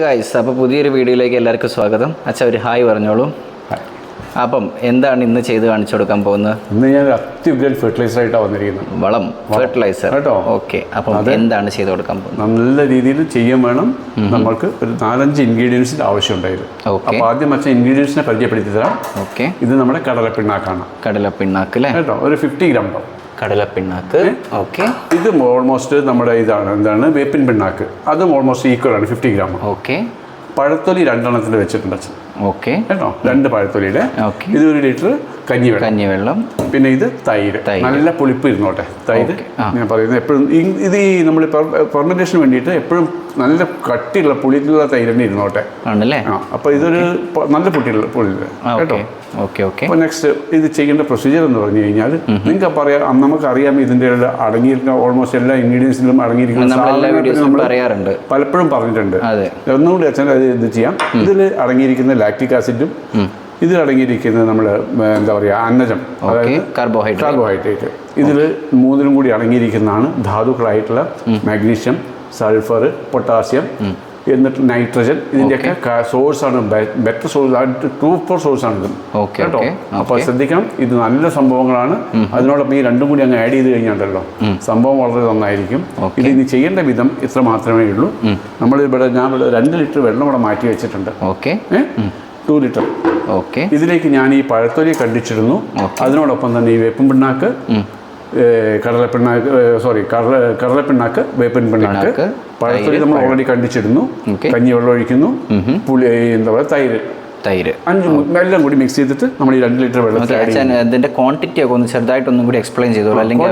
Guys അപ്പോൾ പുതിയൊരു വീഡിയോയിലേക്ക് എല്ലാവർക്കും സ്വാഗതം. അച്ഛാ ഒരു ഹായ് പറഞ്ഞോളൂ. അപ്പം എന്താണ് ഇന്ന് ചെയ്ത് കാണിച്ചു കൊടുക്കാൻ പോകുന്നത്? ഇന്ന് ഞാൻ അത്യുഗ്രൻ ഫെർട്ടിലൈസർ ആയിട്ടാണ് വന്നിരിക്കുന്നത്. വളം ഫെർട്ടിലൈസർ കേട്ടോ. ഓക്കെ അപ്പം എന്താണ് ചെയ്ത് കൊടുക്കാൻ പോകുന്നത്? നല്ല രീതിയിൽ ചെയ്യാൻ വേണം. നമ്മൾക്ക് ഒരു നാലഞ്ച് ഇൻഗ്രീഡിയൻസിന്റെ ആവശ്യമുണ്ടായിരുന്നു. ഓക്കെ. അപ്പോൾ ആദ്യം അച്ഛൻ ഇൻഗ്രീഡിയൻസിനെ പരിചയപ്പെടുത്തി തരാം. ഓക്കെ. ഇത് നമ്മുടെ കടലപ്പിണ്ണാക്കാണ്. കടലപ്പിണ്ണാക്ക് അല്ലേ? കേട്ടോ? ഒരു ഫിഫ്റ്റി ഗ്രാം ഉണ്ടാവും കടലപ്പിണ്ണാക്ക്. ഓക്കെ. ഇത് ഓൾമോസ്റ്റ് നമ്മുടെ ഇതാണ് എന്താണ്? വേപ്പിൻ പിണ്ണാക്ക്. അതും ഓൾമോസ്റ്റ് ഈക്വൽ ആണ് ഫിഫ്റ്റി ഗ്രാം ഓക്കെ. പഴത്തൊലി രണ്ടെണ്ണത്തിൽ വെച്ചിട്ടുണ്ട് അച്ഛൻ. ഓക്കെ. കേട്ടോ? രണ്ട് പഴത്തൊലിയുടെ ഇത് ഒരു ലിറ്റർ കഞ്ഞിവെള്ളം. കഞ്ഞിവെള്ളം. പിന്നെ ഇത് തൈര്. നല്ല പുളിപ്പ് ഇരുന്നോട്ടെ. തൈര് ഞാൻ പറയുന്നത് എപ്പോഴും ഇത് ഈ നമ്മൾ ഫെർമെന്റേഷന് വേണ്ടിയിട്ട് എപ്പോഴും നല്ല കട്ടിയുള്ള പുളിയുള്ള തൈര് തന്നെ ഇരുന്നോട്ടെ. ആണല്ലേ? ആ അപ്പോൾ ഇതൊരു നല്ല പുട്ടിയുള്ള പുളി കേട്ടോ? Okay okay. അപ്പോൾ നെക്സ്റ്റ് ഇത് ചെയ്യേണ്ട പ്രൊസീജിയർ എന്ന് പറഞ്ഞു കഴിഞ്ഞാൽ നിങ്ങൾക്ക് പറയാം നമുക്കറിയാം ഇതിന്റെ അടങ്ങിയിരിക്കുന്ന ഓൾമോസ്റ്റ് എല്ലാ ഇൻഗ്രീഡിയൻസിലും അടങ്ങിയിരിക്കുന്ന നമ്മൾ പറയാറുണ്ട്. പലപ്പോഴും പറഞ്ഞിട്ടുണ്ട്. അതെ. ഒന്നുകൂടി അച്ഛൻ അത് ഇത് ചെയ്യാം. ഇതിൽ അടങ്ങിയിരിക്കുന്ന ലാക്റ്റിക് ആസിഡും ഇതിൽ അടങ്ങിയിരിക്കുന്ന നമ്മൾ എന്താ പറയുക അന്നജം അതായത് കാർബോഹൈഡ്രേറ്റ് കാർബോഹൈഡ്രേറ്റ് ഇതിൽ മൂന്നിനും കൂടി അടങ്ങിയിരിക്കുന്നതാണ് ധാതുക്കളായിട്ടുള്ള മാഗ്നീഷ്യം സൾഫർ പൊട്ടാസ്യം എന്നിട്ട് നൈട്രജൻ ഇതിന്റെയൊക്കെ സോഴ്സാണ് ബെറ്റർ സോഴ്സ് ആയിട്ട് ടൂ ഫോർ സോഴ്സ് ആണ് ഇത്. കേട്ടോ? അപ്പോൾ ശ്രദ്ധിക്കണം ഇത് നല്ല സംഭവങ്ങളാണ്. അതിനോടൊപ്പം ഈ രണ്ടും കൂടി അങ്ങ് ആഡ് ചെയ്ത് കഴിഞ്ഞാണ്ടല്ലോ സംഭവം വളരെ നന്നായിരിക്കും. ഇത് ഇനി ചെയ്യേണ്ട വിധം ഇത്ര മാത്രമേ ഉള്ളൂ. നമ്മൾ ഇവിടെ ഞാൻ ഇവിടെ രണ്ട് ലിറ്റർ വെള്ളം ഇവിടെ മാറ്റി വെച്ചിട്ടുണ്ട്. ഓക്കെ. ടു ലിറ്റർ ഓക്കെ ഇതിലേക്ക് ഞാൻ ഈ പഴത്തൊലി കണ്ടിച്ചിരുന്നു അതിനോടൊപ്പം തന്നെ ഈ വേപ്പും പിണ്ണാക്ക് കടലപ്പിണ്ണാക്ക് സോറി കടല കടലപ്പിണ്ണാക്ക് വേപ്പൻ പിണ്ണാക്ക്, പഴത്തൊലി നമ്മൾ ഓൾറെഡി കണ്ടിച്ചിരുന്നു കഞ്ഞി വെള്ളം ഒഴിക്കുന്നു. പുളി എന്താ പറയുക തൈര്. തൈര്. അഞ്ച് എല്ലാം കൂടി മിക്സ് ചെയ്തിട്ട് നമ്മൾ ഈ രണ്ട് ലിറ്റർ വെള്ളത്തിൽ അതിന്റെ ക്വാണ്ടിറ്റി ഒക്കെ ഒന്ന് ചെറുതായിട്ടൊന്നും കൂടി എക്സ്പ്ലെയിൻ ചെയ്തോളൂ. അല്ലെങ്കിൽ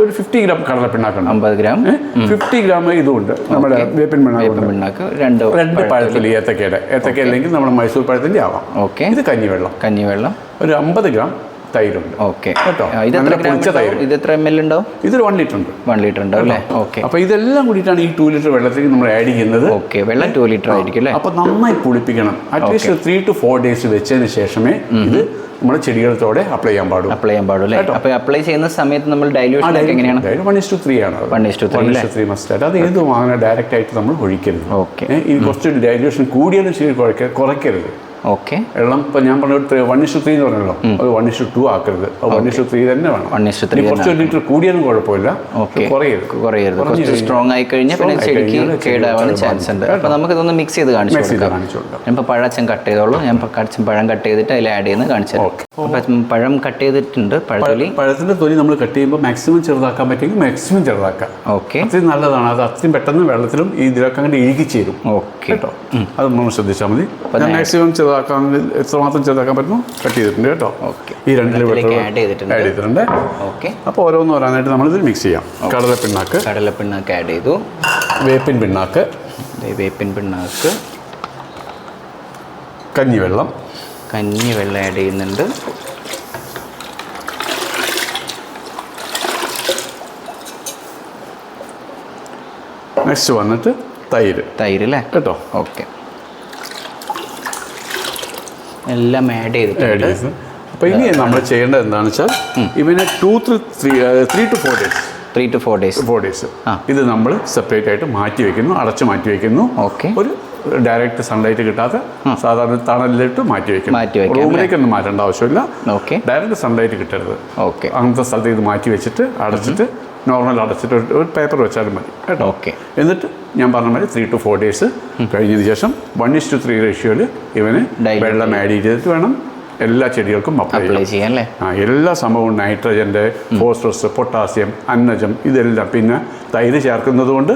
ഒരു ഫിഫ്റ്റി ഗ്രാം കടലപ്പിണ്ണാക്കുണ്ട്. അമ്പത് ഗ്രാം ഫിഫ്റ്റി ഗ്രാം ഇതുണ്ട്. നമ്മുടെ വേപ്പിൻ പിണ്ണാക്ക് രണ്ട് രണ്ട് പഴത്തിൽ ഏത്തക്കയുടെ. ഏത്തക്ക അല്ലെങ്കിൽ നമ്മുടെ മൈസൂർ പഴത്തിന്റെ ആവാം. ഓക്കെ. ഇത് കഞ്ഞിവെള്ളം. കഞ്ഞിവെള്ളം. ഒരു അമ്പത് ഗ്രാം തൈരുണ്ട്. ഓക്കെ. കേട്ടോ. ഇത് എത്ര തൈര്. ഇത് എത്ര എം എൽ ഉണ്ടാവും? ഇതൊരു വൺ ലിറ്റർ ഉണ്ട്. വൺ ലിറ്റർ ഉണ്ടാവും അല്ലേ? ഓക്കെ. അപ്പോൾ ഇതെല്ലാം കൂടിയിട്ടാണ് ഈ ടു ലിറ്റർ വെള്ളത്തിലേക്ക് നമ്മൾ ആഡ് ചെയ്യുന്നത്. ഓക്കെ വെള്ളം ടു ലിറ്റർ ആയിരിക്കും അല്ലേ? അപ്പോൾ നന്നായി പുളിപ്പിക്കണം. At least three to four days വെച്ചതിന് ശേഷമേ ഇത് നമ്മുടെ ചെടികളത്തോടെ അപ്ലൈ ചെയ്യാൻ പാടും അപ്ലൈ ചെയ്യാൻ പാടും അല്ലേ? അപ്പൊ അപ്ലൈ ചെയ്യുന്ന സമയത്ത് നമ്മൾ ഡൈല്യൂഷൻ എങ്ങനെയാണ്? വൺ ഇസ് ടു ത്രീ ആണ്. One is to three three must ആയിട്ട് അത് ഏത് അങ്ങനെ ഡയറക്റ്റ് ആയിട്ട് നമ്മൾ ഒഴിക്കരുത്. ഓക്കെ ഇത് കുറച്ച് ഡൈല്യൂഷൻ കൂടിയാലും ശരി കുറയ്ക്ക കുറയ്ക്കരുത്. ഓക്കെ വെള്ളം ഇപ്പം ഞാൻ പറഞ്ഞ വൺ ഇഷ്യൂ ത്രീ എന്ന് പറഞ്ഞല്ലോ. അത് വൺ ഇസ് ടു ആക്കരുത്. വൺ ഇസ് ത്രീ തന്നെ വേണം. വൺ ഇഷ്യൂ ത്രീ കുറച്ച് ലിറ്റർ കൂടിയാലും കുഴപ്പമില്ല. കുറയരുത്. കുറയരുത്. കുറച്ച് സ്ട്രോങ് ആയി കഴിഞ്ഞാൽ പിന്നെ ചെടിക്ക് കേടാവാൻ ചാൻസ് ഉണ്ട്. അപ്പൊ നമുക്ക് ഇതൊന്ന് മിക്സ് ചെയ്ത് കാണിച്ചു ഞാൻ ഇപ്പോൾ പഴച്ചൻ കട്ട് ചെയ്തോളൂ. ഞാൻ ഇപ്പോൾ കടിച്ചും പഴം കട്ട് ചെയ്തിട്ട് അതിൽ ആഡ് ചെയ്യുന്നത് കാണിച്ചു അപ്പം പഴം കട്ട് ചെയ്തിട്ടുണ്ട്. പഴത്തൊലി പഴത്തിന്റെ തൊലി നമ്മൾ കട്ട് ചെയ്യുമ്പോൾ മാക്സിമം ചെറുതാക്കാൻ പറ്റുമെങ്കിൽ മാക്സിമം ചെറുതാക്കാം. ഓക്കെ അത്രയും നല്ലതാണ്. അത് അത്രയും പെട്ടെന്ന് വെള്ളത്തിലും ഈ ഇതിലൊക്കെ അങ്ങോട്ട് ഇഴുകി ചേരും. ഓക്കെ കേട്ടോ. അത് നമ്മൾ ശ്രദ്ധിച്ചാൽ മതി. മാക്സിമം ചെറുതാക്കാൻ എത്രമാത്രം ചെറുതാക്കാൻ പറ്റുന്നു? കട്ട് ചെയ്തിട്ടുണ്ട് കേട്ടോ. ഈ രണ്ടിൽ ആഡ് ചെയ്തിട്ടുണ്ട്. ഓക്കെ അപ്പോൾ ഓരോന്ന് ഓരോന്നായിട്ട് നമ്മളിത് മിക്സ് ചെയ്യാം. കടല പിണ്ണാക്ക് കടല പിണ്ണാക്ക് ആഡ് ചെയ്തു. വേപ്പിൻ പിണ്ണാക്ക് വേപ്പിൻ പിണ്ണാക്ക് കഞ്ഞിവെള്ളം. കഞ്ഞിവെള്ളം ആഡ് ചെയ്യുന്നുണ്ട്. നെക്സ്റ്റ് വന്നിട്ട് തൈര്. തൈര് അല്ലേ കേട്ടോ? ഓക്കെ എല്ലാം ആഡ് ചെയ്തിട്ടുണ്ട്. ചെയ്ത്. അപ്പോൾ ഇനി നമ്മൾ ചെയ്യേണ്ടത് എന്താണെന്ന് വെച്ചാൽ ഇവനെ to three three to four days three to four days four days ഇത് നമ്മൾ സെപ്പറേറ്റ് ആയിട്ട് മാറ്റി വെക്കുന്നു അടച്ച് മാറ്റി വെക്കുന്നു. ഓക്കെ ഒരു ഡയറക്റ്റ് സൺലൈറ്റ് കിട്ടാതെ സാധാരണ തണലിലിട്ട് മാറ്റി വെക്കണം മാറ്റി വെക്കും റൂമിലേക്ക് ഒന്നും മാറ്റേണ്ട ആവശ്യമില്ല. ഓക്കെ ഡയറക്റ്റ് സൺലൈറ്റ് കിട്ടരുത്. ഓക്കെ അങ്ങനത്തെ സ്ഥലത്ത് ഇത് മാറ്റി വെച്ചിട്ട് അടച്ചിട്ട് നോർമൽ അടച്ചിട്ട് ഒരു- പേപ്പർ വെച്ചാലും മതി. കേട്ടോ? ഓക്കെ എന്നിട്ട് ഞാൻ പറഞ്ഞ മാതിരി ത്രീ ടു ഫോർ ഡേയ്സ് കഴിഞ്ഞതിന് ശേഷം വൺ ഇസ് ടു ത്രീ റേഷ്യോയിൽ ഇവന് വെള്ളം ആഡ് ചെയ്തിട്ട് വേണം. എല്ലാ ചെടികൾക്കും അപ്ലൈ ചെയ്യാം. അല്ലേ? ആ എല്ലാ സംഭവവും നൈട്രജന്റെ ഫോസ്ഫറസ് പൊട്ടാസ്യം അന്നജം ഇതെല്ലാം. പിന്നെ തൈര് ചേർക്കുന്നത് കൊണ്ട്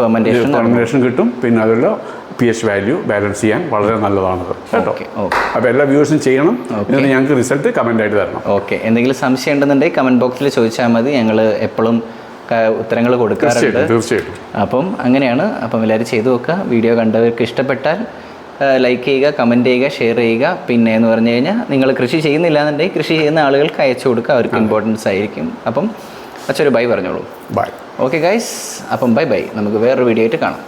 ഫെർമന്റേഷൻ കിട്ടും. പിന്നെ അതുള്ള പി എച്ച് വാല്യൂ ബാലൻസ് ചെയ്യാൻ വളരെ നല്ലതാണത്. കേട്ടോ? അപ്പോൾ എല്ലാ വ്യൂവേഴ്സും ചെയ്യണം. എന്നിട്ട് ഞങ്ങൾക്ക് റിസൾട്ട് കമന്റ് ആയിട്ട് തരണം. ഓക്കെ എന്തെങ്കിലും സംശയം ഉണ്ടെന്നുണ്ടെങ്കിൽ കമന്റ് ബോക്സിൽ ചോദിച്ചാൽ മതി. ഞങ്ങൾ എപ്പോഴും ഉത്തരങ്ങൾ കൊടുക്കാറുണ്ട്. തീർച്ചയായിട്ടും. അപ്പം അങ്ങനെയാണ്. അപ്പം എല്ലാവരും ചെയ്തു നോക്കുക. വീഡിയോ കണ്ടവർക്ക് ഇഷ്ടപ്പെട്ടാൽ ലൈക്ക് ചെയ്യുക കമന്റ് ചെയ്യുക ഷെയർ ചെയ്യുക. പിന്നെ എന്ന് പറഞ്ഞു കഴിഞ്ഞാൽ നിങ്ങൾ കൃഷി ചെയ്യുന്നില്ല എന്നുണ്ടെങ്കിൽ കൃഷി ചെയ്യുന്ന ആളുകൾക്ക് അയച്ചു കൊടുക്കുക അവർക്ക് ഇമ്പോർട്ടൻസ് ആയിരിക്കും. അപ്പം അച്ഛൊരു ബൈ പറഞ്ഞോളൂ. ബൈ ഓക്കെ ഗൈസ് അപ്പം ബൈ ബൈ നമുക്ക് വേറൊരു വീഡിയോ ആയിട്ട് കാണാം.